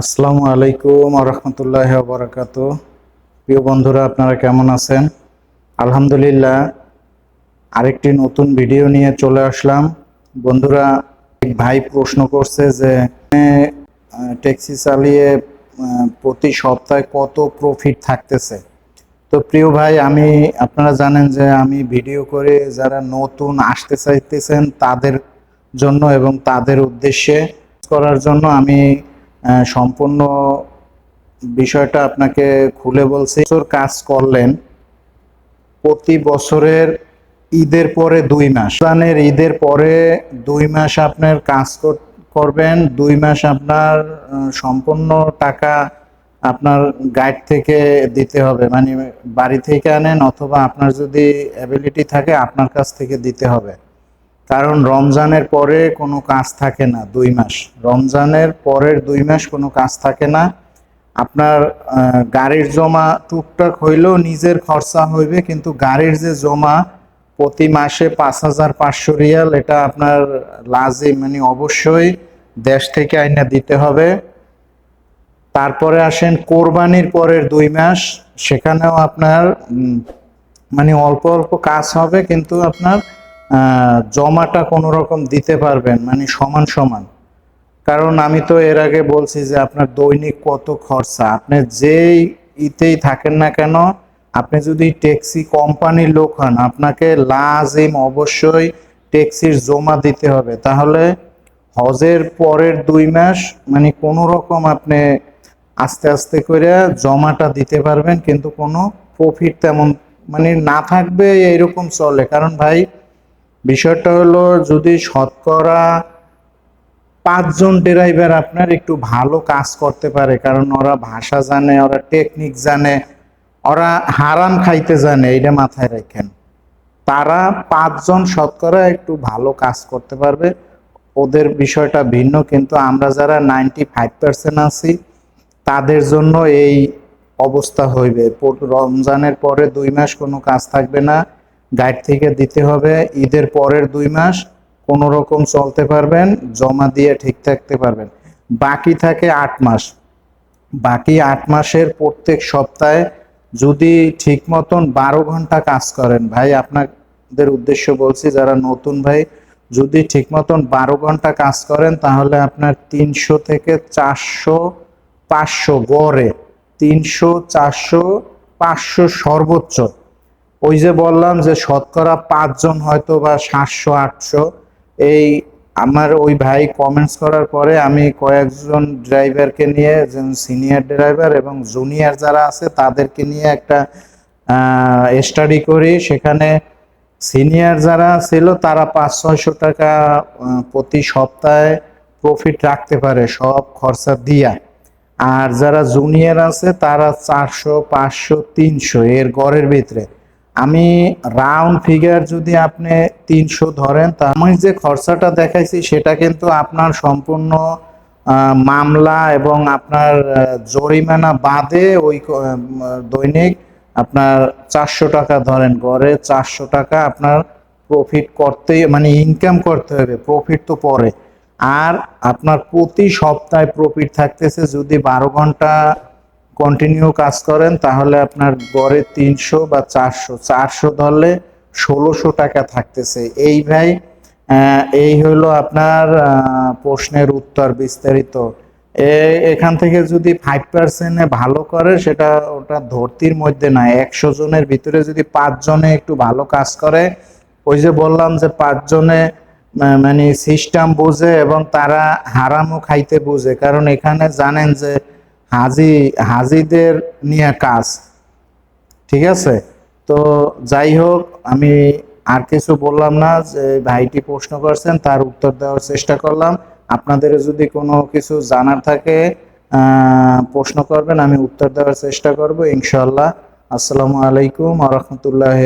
আসসালামু আলাইকুম রহমতুল্লাহ বরাকাত প্রিয় বন্ধুরা, আপনারা কেমন আছেন? আলহামদুলিল্লাহ, আরেকটি নতুন ভিডিও নিয়ে চলে আসলাম। বন্ধুরা ভাই প্রশ্ন করছে যে ট্যাক্সি চালিয়ে প্রতি সপ্তাহে কত প্রফিট থাকতেছে? তো প্রিয় ভাই, আমি, আপনারা জানেন যে আমি ভিডিও করে যারা নতুন আসতে চাইতেছেন তাদের জন্য এবং তাদের উদ্দেশ্যে করার জন্য আমি সম্পূর্ণ বিষয়টা আপনাকে খুলে বলছি। কাজ করলেন প্রতি বছরের ঈদের পরে দুই মাস। রমজানের ঈদের পরে দুই মাস আপনার কাজ কর- করবেন, দুই মাস আপনার সম্পূর্ণ টাকা আপনার গাইড থেকে দিতে হবে। মানে বাড়ি থেকে আনেন অথবা আপনার যদি অ্যাবিলিটি থাকে আপনার কাছ থেকে দিতে হবে। কারণ রমজানের পরে কোনো কাজ থাকে না দুই মাস। রমজানের পরের দুই মাস কোনো কাজ থাকে না। আপনার গাড়ির জমা টুকটাক হইলেও নিজের খরচা হইবে, কিন্তু গাড়ির যে জমা প্রতি মাসে পাঁচ হাজার পাঁচশো রিয়াল, এটা আপনার লাজে মানে অবশ্যই দেশ থেকে আইনা দিতে হবে। তারপরে আসেন কোরবানির পরের দুই মাস, সেখানেও আপনার মানে অল্প অল্প কাজ হবে, কিন্তু আপনার জমাটা কোনো রকম দিতে পারবেন মানে সমান সমান। কারণ আমি তো এর আগে বলছি যে আপনার দৈনিক কত খরচা। আপনি যেই ইতেই থাকেন না কেন, আপনি যদি ট্যাক্সি কোম্পানির লোক হন, আপনাকে লাজিম অবশ্যই ট্যাক্সির জমা দিতে হবে। তাহলে হজের পরের দুই মাস মানে কোনো রকম আপনি আস্তে আস্তে করে জমাটা দিতে পারবেন, কিন্তু কোনো প্রফিট তেমন মানে না থাকবে এইরকম চলে। কারণ ভাই বিষয়টা হলো যদি শতকরা পাঁচজন ড্রাইভার আপনার একটু ভালো কাজ করতে পারে, কারণ ওরা ভাষা জানে, ওরা টেকনিক জানে, ওরা হারাম খাইতে জানে, এইটা মাথায় রাখেন। তারা পাঁচজন শতকরা একটু ভালো কাজ করতে পারবে। ওদের বিষয়টা ভিন্ন, কিন্তু আমরা যারা নাইনটি ফাইভ পার্সেন্ট আছি, তাদের জন্য এই অবস্থা হইবে। রমজানের পরে দুই মাস কোনো কাজ থাকবে না। গাইড থেকে দিতে হবে। ঈদের পরের দুই মাস কোনো রকম চলতে পারবেন, জমা দিয়ে ঠিক থাকতে পারবেন। বাকি থাকে আট মাস। বাকি আট মাসের প্রত্যেক সপ্তাহে যদি ঠিক মতন বারো ঘণ্টা কাজ করেন, ভাই, আপনাদের উদ্দেশ্য বলছি, যারা নতুন ভাই, যদি ঠিক মতন বারো ঘণ্টা কাজ করেন, তাহলে আপনার তিনশো থেকে চারশো, পাঁচশো গড়ে তিনশো, চারশো, পাঁচশো সর্বোচ্চ ওই যে বললাম যে শতকরা পাঁচজন হয়তো বা সাতশো, আটশো। এই আমার ওই ভাই কমেন্টস করার পরে আমি কয়েকজন ড্রাইভারকে নিয়ে সিনিয়র ড্রাইভার এবং জুনিয়র যারা আছে, তাদেরকে নিয়ে একটা স্টাডি করি। সেখানে সিনিয়র যারা ছিল, তারা পাঁচ, ছয়শো টাকা প্রতি সপ্তাহে প্রফিট রাখতে পারে, সব খরচা দিয়া। আর যারা জুনিয়র আছে, তারা চারশো, পাঁচশো, তিনশো, এর গড়ের ভিতরে। আমি রাউন্ড ফিগার যদি আপনি তিনশো ধরেন তা আমি যে খরচাটা দেখাইছি, সেটা কিন্তু আপনার সম্পূর্ণ মামলা এবং আপনার জরিমানা বাদে ওই দৈনিক আপনার চারশো টাকা ধরেন। গড়ে চারশো টাকা আপনার প্রফিট করতে মানে ইনকাম করতে হবে। প্রফিট তো পরে। আর আপনার প্রতি সপ্তাহে প্রফিট থাকতেছে যদি বারো ঘণ্টা কন্টিনিউ কাজ করেন, তাহলে আপনার গড়ে তিনশো বা চারশো। চারশো ধরলে ষোলোশো টাকা থাকতেছে। এই ভাই এই হলো আপনার প্রশ্নের উত্তর বিস্তারিত। এখান থেকে যদি ফাইভ পার্সেন্টে ভালো করে, সেটা ওটা ধরতির মধ্যে নয় একশো জনের ভিতরে যদি পাঁচজনে একটু ভালো কাজ করে, ওই যে বললাম যে পাঁচজনে মানে সিস্টেম বোঝে এবং তারা হারামও খাইতে বোঝে। কারণ এখানে জানেন যে হাজি, হাজিদের নিয়ে কাজ। ঠিক আছে? তো যাই হোক, আমি আর কিছু বললাম না, যে ভাইটি প্রশ্ন করছেন, তার উত্তর দেওয়ার চেষ্টা করলাম। আপনাদের যদি কোনো কিছু জানার থাকে প্রশ্ন করবেন, আমি উত্তর দেওয়ার চেষ্টা করব ইনশাল্লাহ আসসালামু আলাইকুম আ রহমতুল্লাহ